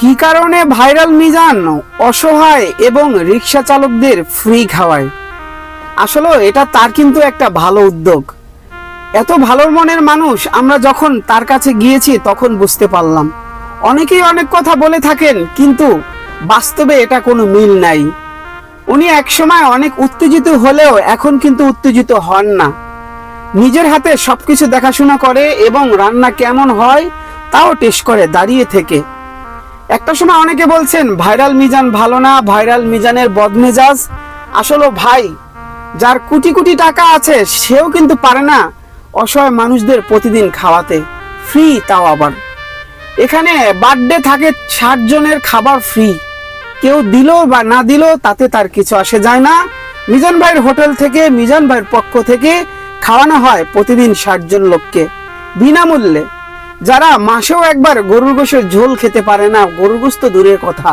কি কারণে ভাইরাল মিজান অসহায় এবং রিক্সা চালকদের ফ্রি খাওয়ায়? আসলে এটা তার কিন্তু একটা ভালো উদ্যোগ। এত ভালো মনের মানুষ আমরা যখন তার কাছে গিয়েছি তখন বুঝতে পারলাম। অনেকেই অনেক কথা বলে থাকেন, কিন্তু বাস্তবে এটা কোনো মিল নাই। উনি একসময় অনেক উত্তেজিত হলেও এখন কিন্তু উত্তেজিত হন না। নিজের হাতে সবকিছু দেখাশোনা করে এবং রান্না কেমন হয় তাও টেস্ট করে দাঁড়িয়ে থেকে। একটা সময় অনেকে বলছেন, ভাইরাল মিজান ভালো না, ভাইরাল মিজানের বদমেজাজ। আসলে ভাই, যার কোটি কোটি টাকা আছে, সেও কিন্তু পারে না অসহায় মানুষদের প্রতিদিন খাওয়াতে। ফ্রি তাও আবার। এখানে বার্থডে থাকে ষাট জনের খাবার ফ্রি। কেউ দিল বা না দিল, তাতে তার কিছু আসে যায় না। মিজান ভাইয়ের হোটেল থেকে, মিজান ভাইয়ের পক্ষ থেকে খাওয়ানো হয় প্রতিদিন ষাট জন লোককে। বিনামূল্যে। যারা মাসেও একবার গরুর গোশের ঝোল খেতে পারে না, গরুর গোশ তো দূরের কথা,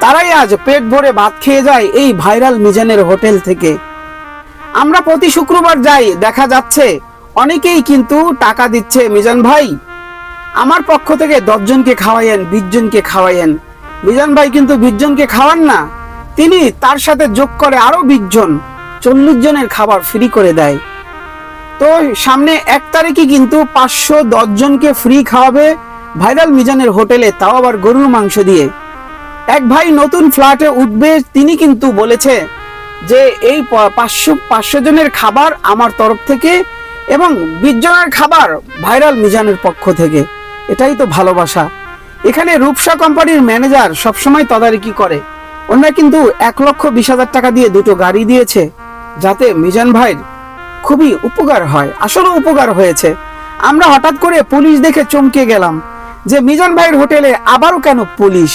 তারাই আজ পেট ভরে ভাত খেয়ে যায় এই ভাইরাল মিজানের হোটেল থেকে। আমরা প্রতি শুক্রবার যাই, দেখা যাচ্ছে অনেকেই কিন্তু টাকা দিচ্ছে, মিজান ভাই, আমার পক্ষ থেকে দশজনকে খাওয়াইয়েন, বিশ জনকে খাওয়াইয়েন। মিজান ভাই কিন্তু বিশ জনকে খাওয়ান না, তিনি তার সাথে যোগ করে আরও বিশ জন, চল্লিশ জনের খাবার ফ্রি করে দেয়। তো সামনে এক তারিখে কিন্তু পাঁচশো দশ জনকে ফ্রি খাওয়াবে ভাইরাল মিজানের হোটেলে, তাও আবার গরুর মাংস দিয়ে। এক ভাই নতুন ফ্ল্যাটে উঠবে, তিনি কিন্তু বলেছে যে এই পাঁচশো পাঁচশো জনের খাবার আমার তরফ থেকে এবং বিশ জনের খাবার ভাইরাল মিজানের পক্ষ থেকে। এটাই তো ভালোবাসা। এখানে রূপসা কোম্পানির ম্যানেজার সবসময় তদারকি করে। ওনারা কিন্তু এক লক্ষ বিশ হাজার টাকা দিয়ে দুটো গাড়ি দিয়েছে, যাতে মিজান ভাইয়ের খুবই উপকার হয় আসলে উপকার হয়েছে। আমরা হঠাৎ করে পুলিশ দেখে চমকে গেলাম যে মিজান ভাইয়ের হোটেলে আবারও কেন পুলিশ?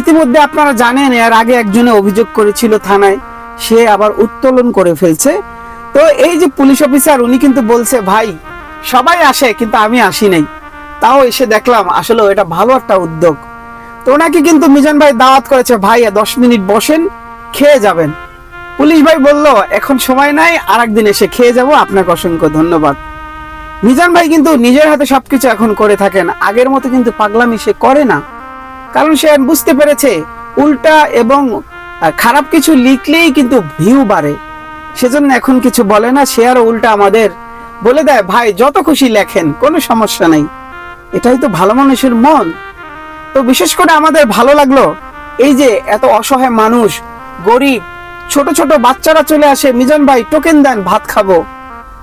ইতিমধ্যে আপনারা জানেন, এর আগে একজনে অভিযোগ করেছিল থানায়, সে আবার উত্তোলন করে ফেলছে। তো এই যে পুলিশ অফিসার, উনি কিন্তু বলছে, ভাই, সবাই আসে, কিন্তু আমি আসি নাই। তাও এসে দেখলাম আসলে এটা ভালো একটা উদ্যোগ। তো ওনাকে কিন্তু মিজান ভাই দাওয়াত করেছে, ভাই দশ মিনিট বসেন, খেয়ে যাবেন। পুলিশ ভাই বলল, এখন সময় নাই আর একদিন এসে খেয়ে যাব। আপনাকে অসংখ্য ধন্যবাদ। মিজান ভাই কিন্তু নিজের হাতে সবকিছু এখন করে থাকেন। আগের মতো কিন্তু পাগলামি সে করে না। কারণ সে বুঝতে পেরেছে, উল্টা এবং খারাপ কিছু লিখলেই কিন্তু ভিউ বাড়ে। সেজন্য এখন কিছু বলে না, সে আরও উল্টা আমাদের বলে দেয়, ভাই, যত খুশি লেখেন, কোনো সমস্যা নাই। এটাই তো ভালো মানুষের মন। তো বিশেষ করে আমাদের ভালো লাগল, এই যে এত অসহায় মানুষ, গরিব ছোট ছোট বাচ্চারা চলে আসে, মিজান ভাই টোকেন দেন, ভাত খাব।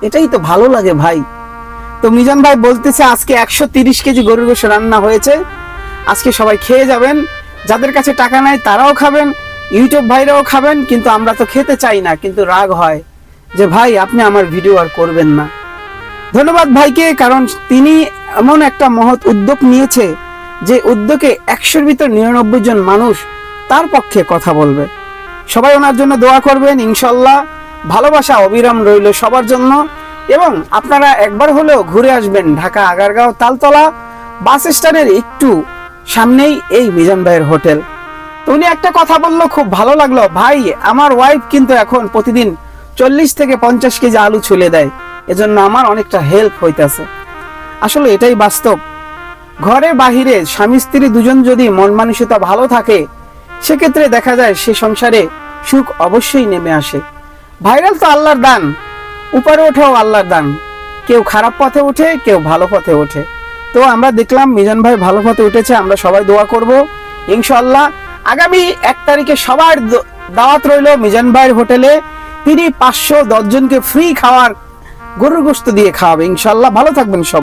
এটাই তো ভালো লাগে ভাই। তো মিজান ভাই বলতেছে, আজকে একশো তিরিশ কেজি গরুর গোশ রান্না হয়েছে। আজকে সবাই খেয়ে যাবেন। যাদের কাছে টাকা নাই, তারাও খাবেন। ইউটিউব ভাইরাও খাবেন, কিন্তু আমরা তো খেতে চাই না। কিন্তু রাগ হয় যে, ভাই, আপনি আমার ভিডিও আর করবেন না। ধন্যবাদ ভাইকে, কারণ তিনি এমন একটা মহৎ উদ্যোগ নিয়েছে যে, উদ্যোগে একশোর ভিতর নিরানব্বই জন মানুষ তার পক্ষে কথা বলবে। সবাই ওনার জন্য দোয়া করবেন, ইনশাল্লাহ। ভালোবাসা অবিরাম রইল সবার জন্য। এবং আপনারা একবার হলেও ঘুরে আসবেন ঢাকা আগারগাঁও তালতলা বাস স্ট্যান্ডের একটু সামনেই এই মিজান ভাইয়ের হোটেল। উনি একটা কথা বলল, খুব ভালো লাগল, ভাই, আমার ওয়াইফ কিন্তু এখন প্রতিদিন চল্লিশ থেকে পঞ্চাশ কেজি আলু ছুলে দেয়। এজন্য আমার অনেকটা হেল্প হইতেছে। আসলে এটাই বাস্তব। ঘরে বাহিরে স্বামী স্ত্রী দুজন যদি মন মানসিকতা ভালো থাকে, সেক্ষেত্রে দেখা যায় সে সংসারে সুখ অবশ্যই নেমে আসে। ভাইরাল তো আল্লাহর দান, উপরে ওঠেও আল্লাহর দান। কেউ খারাপ পথে ওঠে, কেউ ভালো পথে ওঠে। তো আমরা দেখলাম, মিজান ভাই ভালো পথে উঠেছে, আমরা সবাই দোয়া করব। ইনশাল্লাহ আগামী এক তারিখে সবার দাওয়াত রইল মিজান ভাইয়ের হোটেলে। তিনি পাঁচশো দশজনকে ফ্রি খাওয়ার গরুর গোস্ত দিয়ে খাওয়াবে। ইনশাল্লাহ ভালো থাকবেন সব।